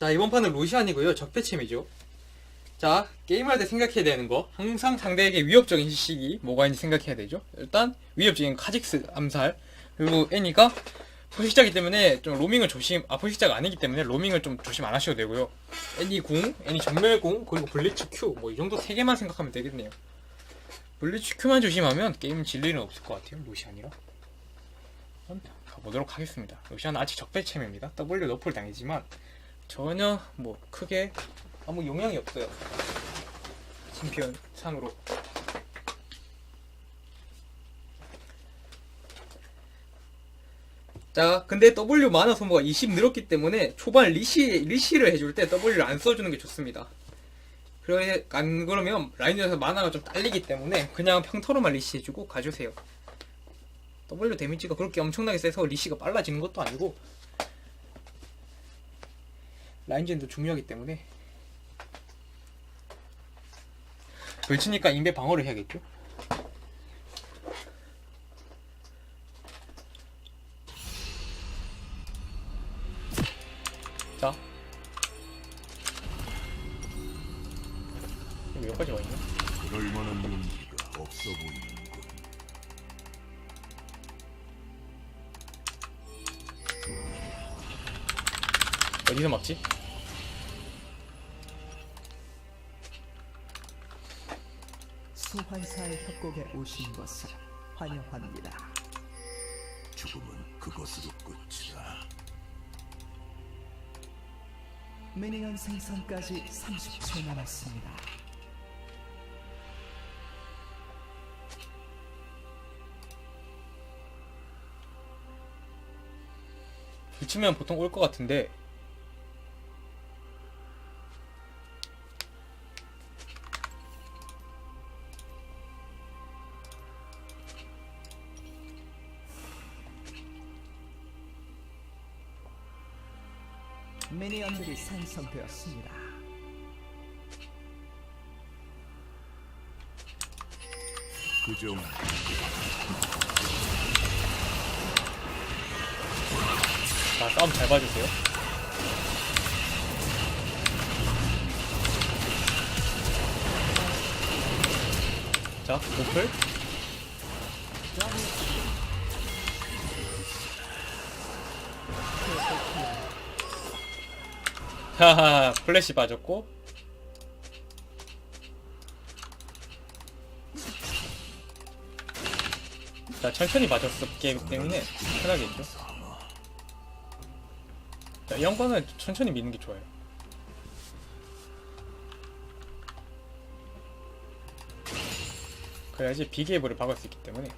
자 이번 판은 로시안이고요. 적폐챔이죠. 자 게임할 때 생각해야 되는 거. 항상 상대에게 위협적인 시기 뭐가 있는지 생각해야 되죠. 일단 위협적인 카직스 암살. 그리고 애니가 포식자기 때문에 좀 로밍을 조심 아 포식자가 아니기 때문에 로밍을 좀 조심 안 하셔도 되고요. 애니 궁 애니 전멸궁 그리고 블리츠 큐뭐 이 정도 세 개만 생각하면 되겠네요. 블리츠 큐만 조심하면 게임 질 일은 없을 것 같아요 로시안이라. 가보도록 하겠습니다. 로시안은 아직 적폐챔입니다. W 너프를 당했지만 전혀 뭐 크게 아무 영향이 없어요. 챔피언 상으로. 자, 근데 W 만화 소모가 20 늘었기 때문에 초반 리시 리시를 해줄 때 W를 안 써주는 게 좋습니다. 그래 안 그러면 라인전에서 만화가 좀 딸리기 때문에 그냥 평타로만 리시 해주고 가주세요. W 데미지가 그렇게 엄청나게 세서 리시가 빨라지는 것도 아니고 라인전도 중요하기 때문에 걸치니까 인베 방어를 해야겠죠? 자 여기 여기까지 와있네 그럴 만한 용기가 없어 보이는군. 어디서 막지? 소환사의 협곡에 오신 것을 환영합니다. 죽음은 그것으로 끝이다. 미니언 생성까지 30초 남았습니다. 붙이면 보통 올 것 같은데 미니언들이 생성되었습니다. 그정 자 싸움 잘 봐주세요 자 노플 하하 플래시 빠졌고 자 천천히 맞았었기 때문에 편하겠죠 자, 이 양반은 천천히 미는 게 좋아요. 그래야지 비계입을 박을 수 있기 때문에.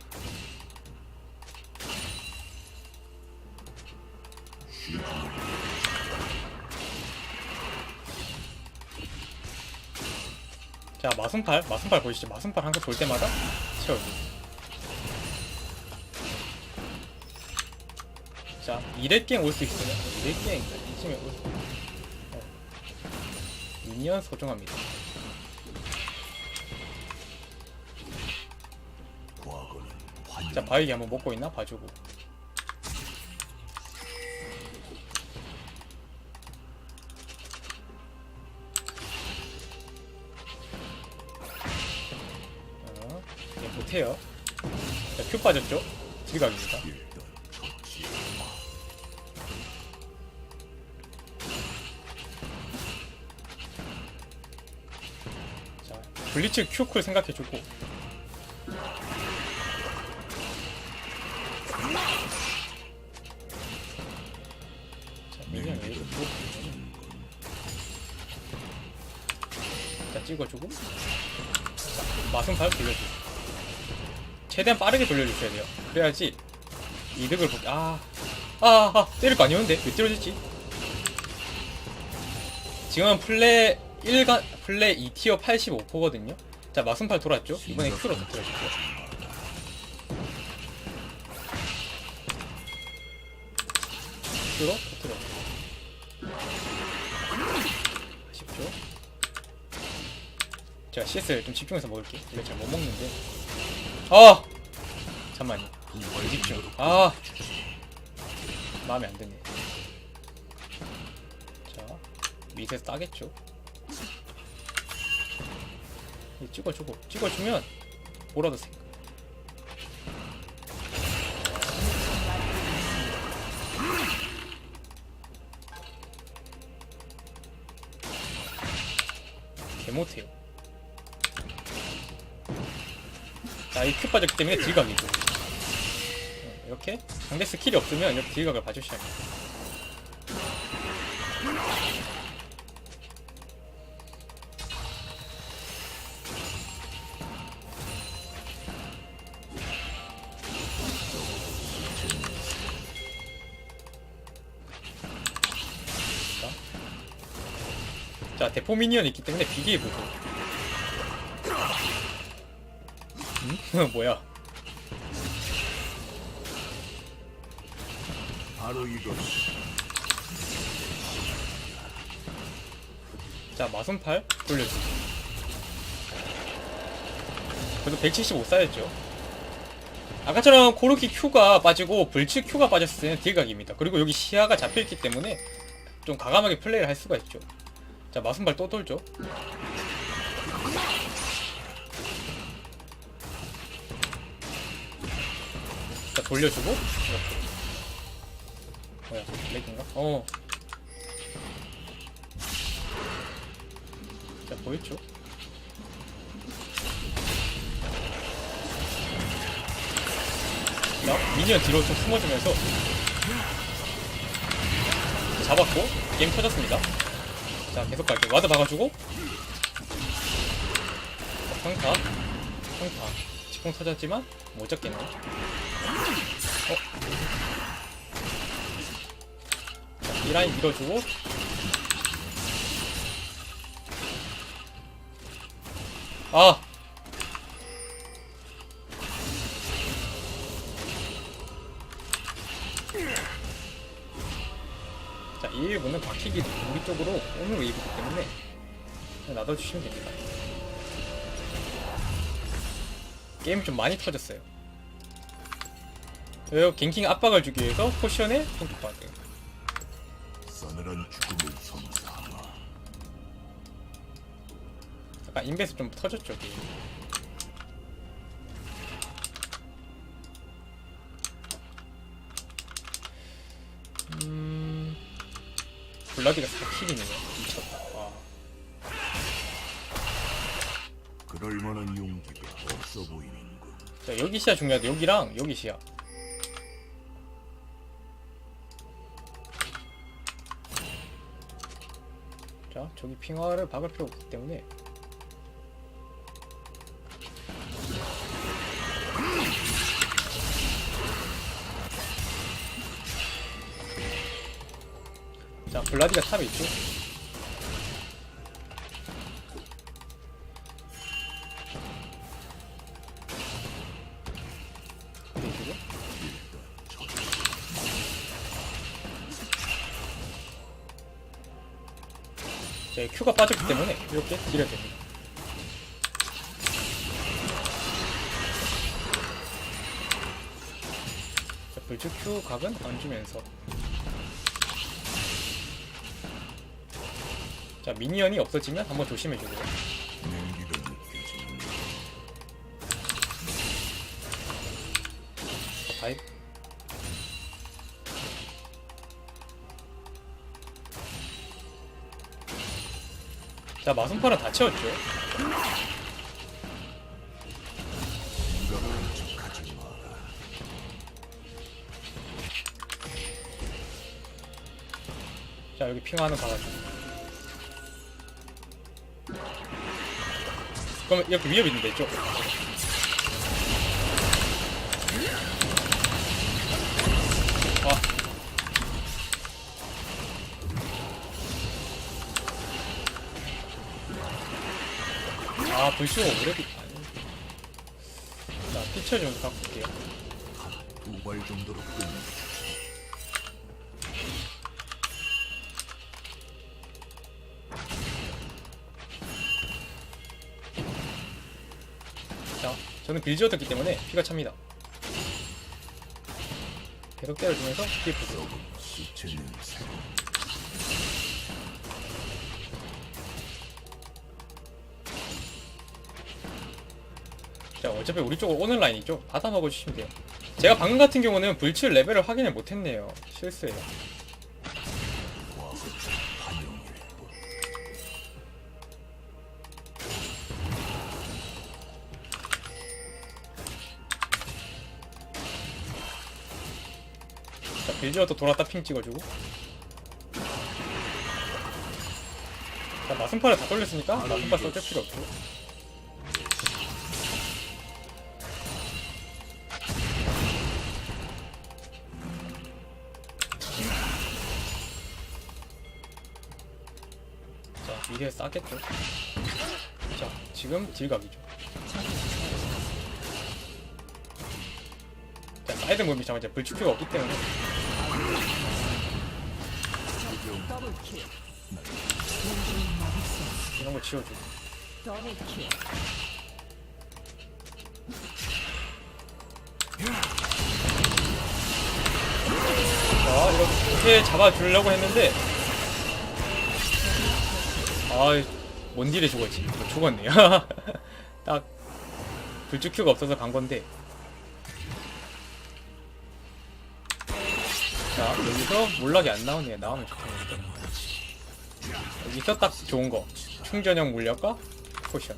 자, 마승팔, 마승팔 보이시죠? 마승팔 항상 돌 때마다 채워주고. 자, 2렙갱 올 수 있어요. 2렙갱 이쯤에 올. 어. 미니언 소중합니다. 자, 바위기 한번 먹고 있나? 봐주고. 네, 못해요. 자, 큐 빠졌죠? 적지 자, 블리츠 큐쿨 생각해주고. 자, 미니언 왜 이렇게 자, 찍어주고. 자, 마승팔 돌려주고. 최대한 빠르게 돌려주셔야 돼요. 그래야지 이득을 보게. 아, 아, 아, 때릴 거 아니었는데? 왜 때려졌지? 지금은 플레 1가 플레 2티어 85%거든요. 자 마승팔 돌았죠? 이번에 큐로 터뜨려줄게요. 큐로 터뜨려. 아쉽죠? 제가 CS를 좀 집중해서 먹을게. 이거 잘못 먹는데. 아! 잠만요. 집중. 아! 마음에 안 드네. 자, 밑에서 따겠죠. 이 찍어주고 찍어주면 뭐라도 생. 개 못해요. 자, 이 큐 빠졌기 때문에 딜각이죠. 어, 이렇게 상대 스킬이 없으면 이렇게 딜각을 봐주셔야 돼요. 자, 대포 미니언이 있기 때문에 비기해 보죠. 뭐야? 바로 이것이 자, 마순팔 돌려주기. 그래도 175 쌓였죠. 아까처럼 코르키 Q가 빠지고 불치 Q가 빠졌을 때는 딜각입니다. 그리고 여기 시야가 잡혀있기 때문에 좀 과감하게 플레이를 할 수가 있죠. 자, 마순발 또 돌죠. 돌려주고, 이렇게. 뭐야, 렉인가? 어. 자, 보였죠? 자, 미니언 뒤로 좀 숨어주면서 잡았고 게임 터졌습니다. 자, 계속 갈게요. 와드 박아주고 자, 평타 평타 지풍 터졌지만 못 잡겠네. 어? 자, 이 라인 밀어주고 아! 자, 이 일부는 박히기 우리 쪽으로 오는 웨이브이기 때문에 그냥 놔둬주시면 됩니다. 게임 좀 많이 터졌어요. 요 갱킹 압박을 주기 위해서 죽음을 선사하마 약간 인베스 좀 터졌죠, 게임. 음... 블라디가 4킬이네요. 미쳤다. 와. 그럴 만한 용기가 없어 보이는군 자, 여기 시야 중요하다. 여기랑 여기 시야. 저기 핑화를 박을 필요 없기 때문에 자, 블라디가 탑에 있죠. Q가 빠졌기 때문에 이렇게 딜을 됩니다. 자, 불츠 Q 각은 안 주면서 자, 미니언이 없어지면 한번 조심해주고요. 냉기가 느껴지는 바이 자, 마순파는 다 채웠죠. 자, 여기 핑 하나 박아주고. 그럼 이렇게 위협 있는 데 있죠? 아, 불쇼가 오래비 아니. 자, 피처 좀 갖고 올게요. 두발 정도로 끝내 자, 저는 빌지어였기 때문에 피가 찹니다. 계속 때려주면서 피해 보세요. 시체 자 어차피 우리 쪽으로 오는 라인이죠. 받아 먹어주시면 돼요. 제가 방금 같은 경우는 불칠 레벨을 확인을 못했네요. 실수예요. 자 빌지어도 돌았다 핑 찍어주고. 자 마승파를 다 돌렸으니까 마승파 써줄 필요 없고 싸겠죠 자 지금 딜각이죠 자 사이드 무비 잠깐 이제 불축표가 없기 때문에. 이런 거 더블킬. 자, 이렇게 잡아주려고 했는데, 아, 뭔 딜에 죽었지? 저 죽었네요. 딱, 불축큐가 없어서 간 건데. 자, 여기서 몰락이 안 나오네요. 나오면 좋겠는데. 여기서 딱 좋은 거. 충전형 물력과 포션.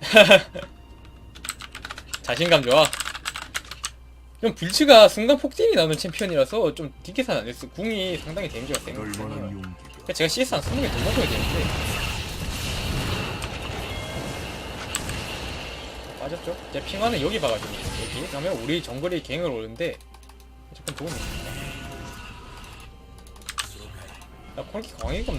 자신감 좋아. 좀 불치가 순간 폭딜이 나오는 챔피언이라서 좀 뒷계산 안 했어. 궁이 상당히 데미지가 센 편이에요. 그러니까 제가 CS 한 20개 더 먹어야 되는데. 빠졌죠? 제 핑화는 여기 봐가지고 여기 그러면 우리 정글이 갱을 오는데 조금 도움이 있습니다. 나 콜키 광해검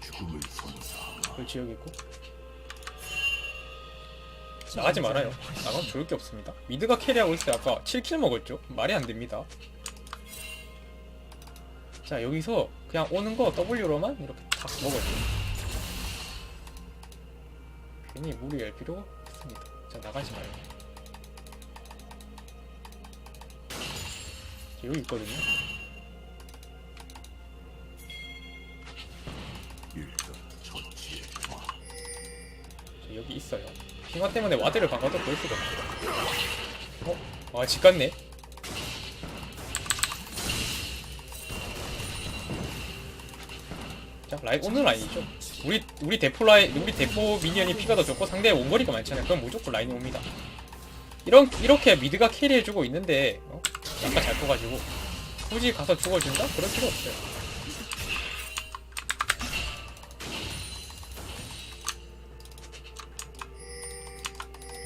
죽음을 선사하마. 불치 여기 있고. 나가지 말아요. 나가면 좋을 게 없습니다. 미드가 캐리하고 있어요. 아까 7킬 먹었죠? 말이 안 됩니다. 자, 여기서 그냥 오는 거 W로만 이렇게 탁 먹어줘요. 괜히 무리할 필요가 없습니다. 자, 나가지. 자, 여기 있거든요. 저 여기 있어요. 핑화 때문에 와드를 바꿔도 볼 수가 없어요. 어? 아, 집 갔네. 자, 라인 오늘 라인이죠. 우리 우리 대포 라인, 우리 대포 미니언이 피가 더 좋고 상대의 원거리가 많잖아요. 그럼 무조건 라인이 옵니다. 이런 이렇게 미드가 캐리해주고 있는데 어? 약간 잘 커가지고 굳이 가서 죽어준다? 그럴 필요 없어요.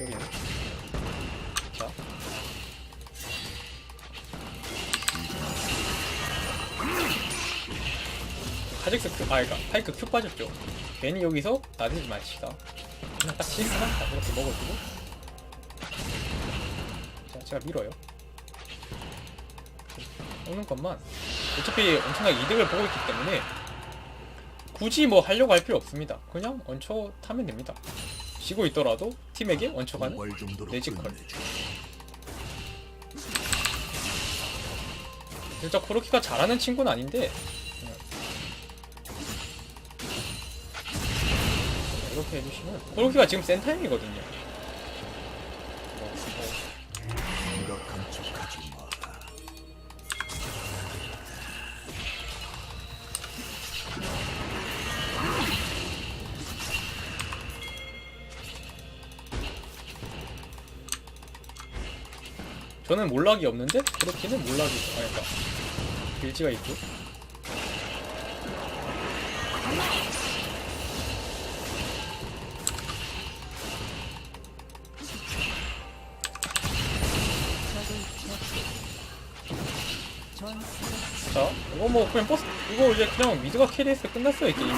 여기는 자 카직스 큐, 아 그니까 파이크 큐 빠졌죠. 괜히 여기서 나대지 마시다. 그냥 딱 실수만 다 그렇게 먹어주고. 자 제가 밀어요. 오는 것만. 어차피 엄청나게 이득을 보고 있기 때문에 굳이 뭐 하려고 할 필요 없습니다. 그냥 얹혀 타면 됩니다 쉬고 있더라도 팀에게 정도로 내지컬. 진짜 코르키가 잘하는 친구는 아닌데 이렇게 해주시면 코르키가 지금 센 타임이거든요 저는 몰락이 없는데 코르키는 몰락이 있어 아니 그러니까 빌지가 있고. 자 이거 뭐 그냥 버스 이거 이제 그냥 미드가 캐리해서 끝났어요 게임이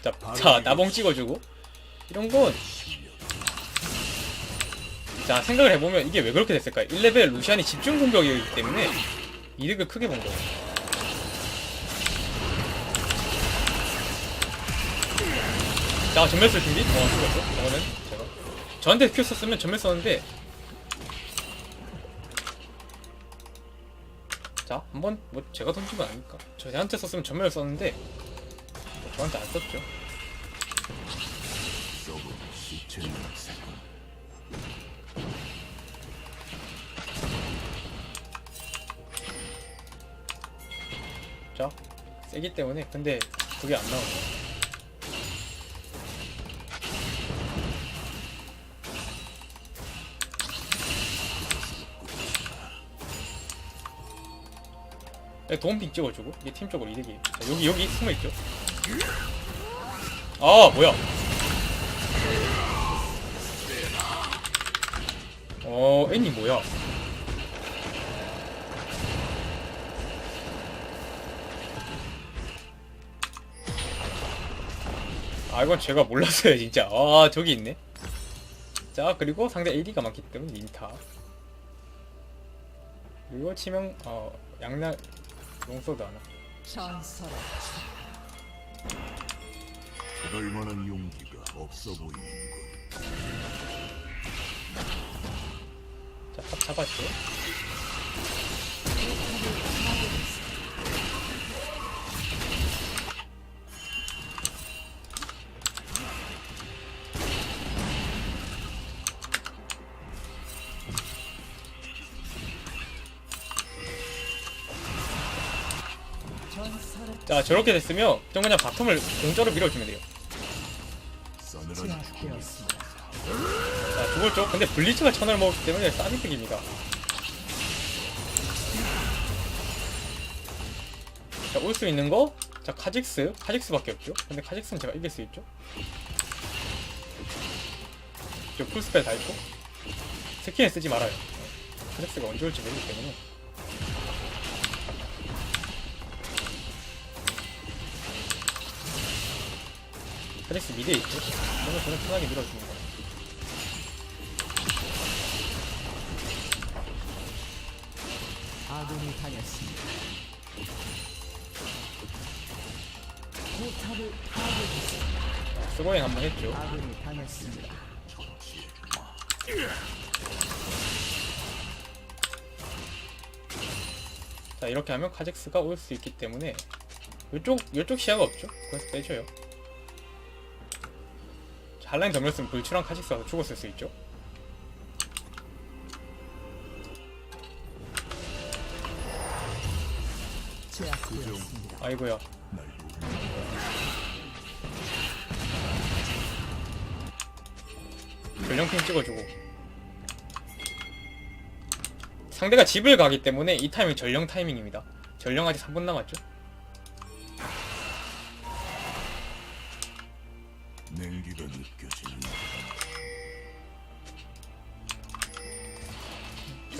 자, 자 나봉 찍어주고 이런 건 자 생각을 해보면 이게 왜 그렇게 됐을까요? 1레벨 루시안이 집중 공격이기 때문에 이득을 크게 본 거예요. 자 전멸 쓸 준비? 어 죽었어. 저거는 제가. 저한테 큐 썼으면 전멸 썼는데. 자 한번 뭐 제가 던진 건 아니니까? 저한테 썼으면 전멸을 썼는데. 뭐 저한테 안 썼죠 자 세기 때문에. 근데 그게 안 나오네 네, 도움핑 찍어주고. 이게 팀적으로 이득이. 자, 여기 여기 숨어있죠? 아 뭐야? 어 애니 뭐야 아 이건 제가 몰랐어요 진짜. 아 저기 있네. 자 그리고 상대 AD가 많기 때문에 닌타. 그리고 치명 어 양날 롱소드 하나. 전설의 그럴 만한 용기가 없어 보이는군. 자딱 잡았죠 자 저렇게 됐으면 좀 그냥 바텀을 공짜로 밀어주면 돼요. 자 죽었죠 근데 블리츠가 천을 먹었기 때문에 싸비득입니다. 자올 수 있는 거? 자 카직스. 카직스밖에 없죠? 근데 카직스는 제가 이길 수 있죠? 저 풀스펠 다 있고. 스킨을 쓰지 말아요. 카직스가 언제 올지 모르기 때문에 카직스 미드에 있죠 그러면 저는 편하게 밀어주는 거예요 아군이 당했습니다. 포탑을 파괴했습니다. 스고행 한번 했죠 아군이 당했습니다. 자 이렇게 하면 카젝스가 올 수 있기 때문에 이쪽 이쪽 시야가 없죠. 그래서 빼줘요. 더 밀었으면 불출한 카젝스가 죽었을 수 있죠. 아이고야. 날 전령핑 찍어주고. 상대가 집을 가기 때문에 이 타이밍 전령 타이밍입니다. 전령 아직 3분 남았죠.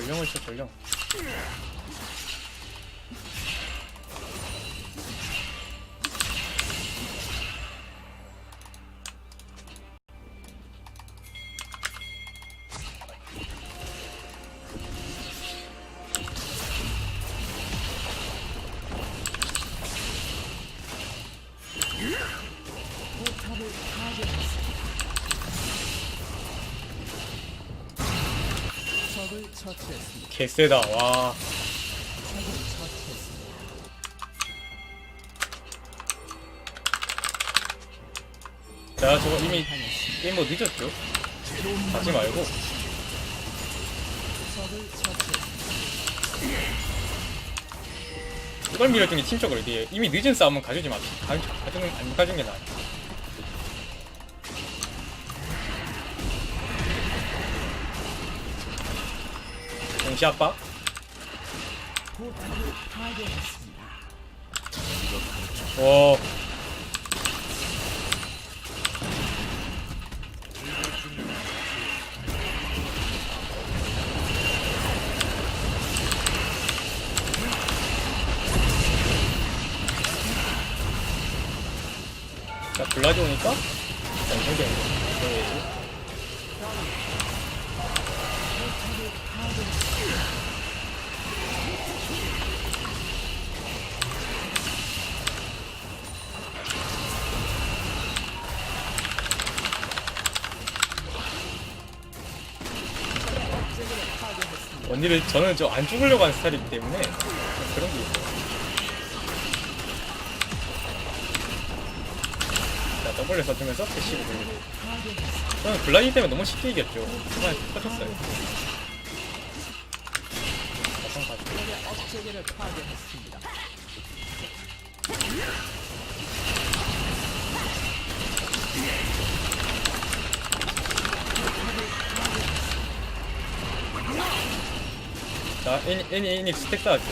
전령을 쳐 전령. 개세다. 와. 자 저거 이미. 게임 뭐 늦었죠. 하지 말고. 이걸 밀어준 게 팀적으로 이게 이미 늦은 싸움은 가져지 마. 가져, 가져는 안 가져는 게 나아. 동시 파괴했습니다. 오. 자, 블라디 오니까 엄청 되는 거. 원딜을 저는 저 안 죽으려고 하는 스타일이기 때문에 그런 게 있어요. 자, W 써주면서 패시브 돌리고. 저는 블라디 때문에 너무 쉽게 이겼죠. 정말 터졌어요. 가성 가지고. 업체계를 파괴했습니다. 자, 애니, 애니, 스택 쌓았죠.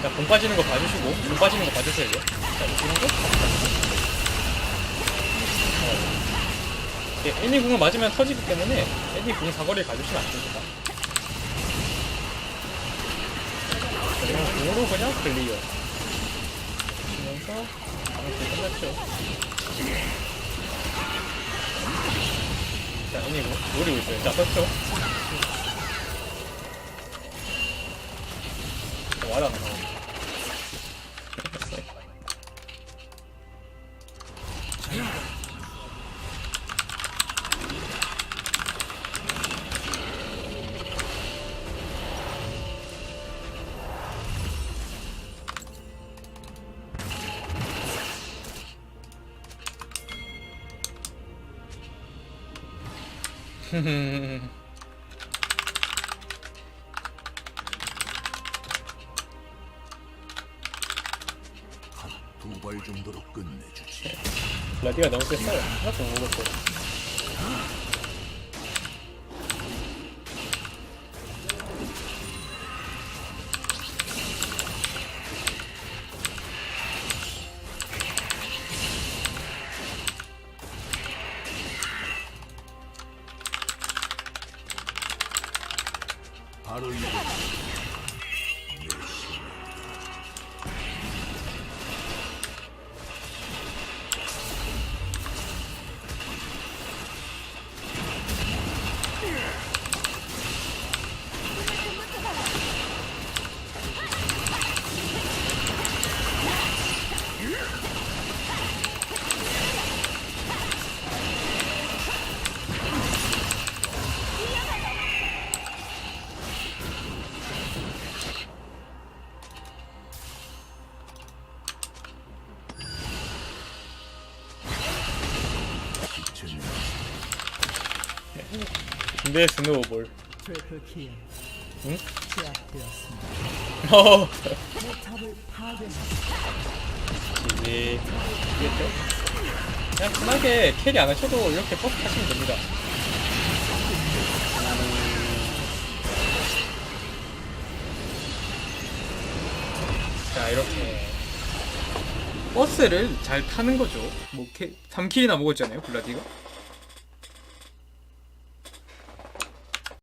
자, 공 빠지는 거 봐주시고, 공 빠지는 거 봐주세요. 자, 이 정도? 어. 예, 애니 궁을 맞으면 터지기 때문에 애니 궁 사거리를 가주시면 안 됩니다. 자, 그냥 궁으로 그냥 클리어. 그러면서 방금 끝났죠. 자, 애니고 노리고 있어요. 자? 자, 와라, 나. 두발 정도로 끝내주지. 라디가 너무 셌어요. 하나도 못 먹었어. 근데 스노우볼. 응? 어. 이제 이겠죠? 그냥 편하게 캐리 안 하셔도 이렇게 버스 타시면 됩니다. 자 이렇게 버스를 잘 타는 거죠. 뭐 3킬이나 먹었잖아요 블라디가.